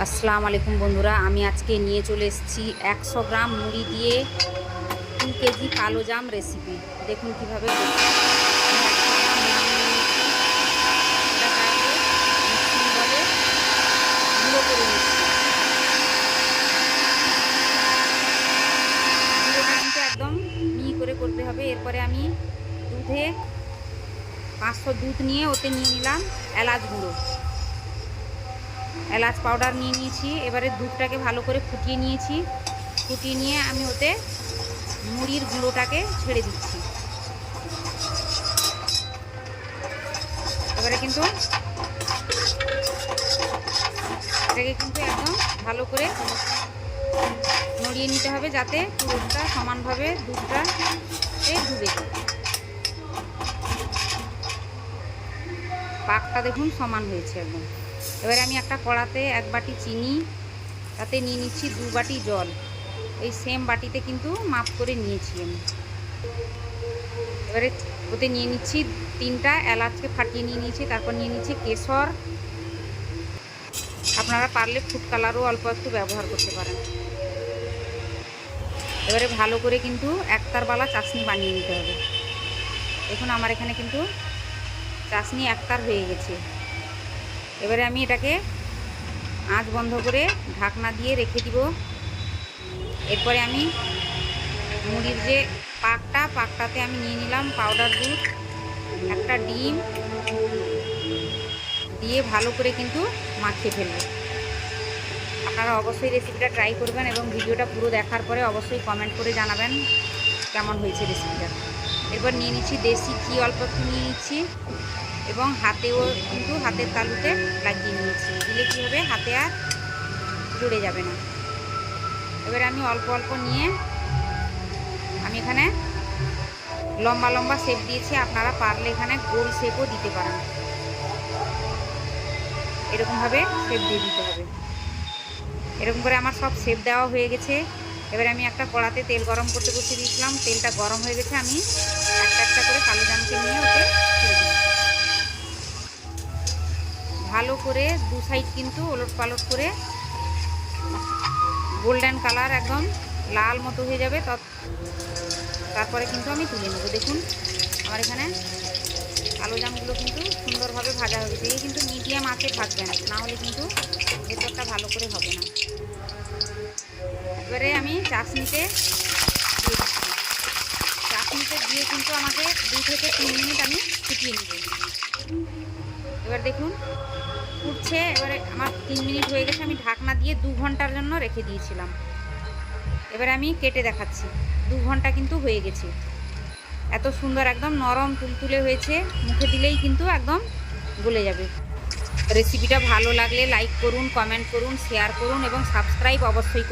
আসসালামু আলাইকুম বন্ধুরা আমি আজকে নিয়ে চলে এসেছি একশো গ্রাম মুড়ি দিয়ে দু কেজি কালো জাম রেসিপি দেখুন কীভাবে করছি। আমি 100 গ্রাম মুড়ি নিয়েছি, এটাকে mixing বলে গুঁড়ো করে নিচ্ছি গুঁড়োটা কিন্তু একদম মি করে করতে হবে এরপরে আমি দুধে পাঁচশো দুধ নিয়ে ওতে নিয়ে নিলাম এলাচ গুঁড়ো এলাচ পাউডার নিয়ে নিয়েছি। এবারে দুধটাকে ভালো করে ফুটিয়ে নিয়েছি। ফুটিয়ে নিয়ে আমি ওতে মুড়ির গুঁড়োটাকে ছেড়ে দিচ্ছি। এবারে কিন্তু এটাকে কিন্তু একদম ভালো করে নড়িয়ে নিতে হবে যাতে পুরোটা সমানভাবে দুধটাতে ডুবে পাকটা দেখুন সমান হয়েছে একদম। এবারে আমি একটা কড়াতে এক বাটি চিনি, তাতে নিয়ে নিচ্ছি দু বাটি জল। এই সেম বাটিতে কিন্তু মাপ করে নিয়েছি আমি। এবারে ওতে নিয়ে নিচ্ছি তিনটা এলাচকে ফাটিয়ে নিয়ে নিয়েছি, তারপর নিয়ে নিচ্ছি কেশর। আপনারা পারলে ফুড কালারও অল্প একটু ব্যবহার করতে পারেন। এবারে ভালো করে কিন্তু একতারবালা চাশনি বানিয়ে নিতে হবে। দেখুন, আমার এখানে কিন্তু চাশনি একতার হয়ে গেছে। এবারে আমি এটাকে আঁচ বন্ধ করে ঢাকনা দিয়ে রেখে দিব। এরপরে আমি মুড়ির যে পাকটা, পাকটাতে আমি নিয়ে নিলাম পাউডার দুধ একটা ডিম দিয়ে ভালো করে কিন্তু মাখিয়ে ফেলব। আপনারা অবশ্যই রেসিপিটা ট্রাই করবেন এবং ভিডিওটা পুরো দেখার পরে অবশ্যই কমেন্ট করে জানাবেন কেমন হয়েছে রেসিপিটা এরপর নিয়ে নিচ্ছি দেশি ঘি, অল্প একটু নিয়ে নিচ্ছি। এবং হাতেও কিন্তু হাতের তালুতে লাগিয়ে নিয়েছি। দিলে কী হবে? হাতে আর জুড়ে যাবে না। এবারে আমি অল্প অল্প নিয়ে আমি এখানে লম্বা লম্বা শেপ দিয়েছি। আপনারা পারলে এখানে গোল শেপও দিতে পারেন। এরকমভাবে শেপ দিয়ে দিতে হবে। এরকম করে আমার সব শেপ দেওয়া হয়ে গেছে। এবারে আমি একটা কড়াতে তেল গরম করতে বসিয়ে দিয়েছিলাম। তেলটা গরম হয়ে গেছে। আমি একটা একটা করে কালো জামকে নিয়ে ওকে ভালো করে দু সাইড কিন্তু ওলট পালট করে গোল্ডেন কালার একদম লাল মতো হয়ে যাবে। তারপরে কিন্তু আমি তুলে নেব। দেখুন, আমার এখানে কালো জামগুলো কিন্তু সুন্দরভাবে ভাজা হয়ে গেছে। এই কিন্তু মিডিয়াম আঁচে ভাজবেন, না হলে কিন্তু ভেতরটা ভালো করে হবে না। এবারে আমি চাশনিতে চাশনিতে দিয়ে কিন্তু আমাকে দু থেকে তিন মিনিট আমি ফুটিয়ে নেব। এবার দেখুন ফুটছে এবারে আমার তিন মিনিট হয়ে গেছে, আমি ঢাকনা দিয়ে দু ঘণ্টার জন্য রেখে দিয়েছিলাম। এবারে আমি কেটে দেখাচ্ছি, দু ঘণ্টা কিন্তু হয়ে গেছে। এত সুন্দর একদম নরম তুলতুলে হয়েছে, মুখে দিলেই কিন্তু একদম গলে যাবে। রেসিপিটা ভালো লাগলে লাইক করুন, কমেন্ট করুন, শেয়ার করুন এবং সাবস্ক্রাইব অবশ্যই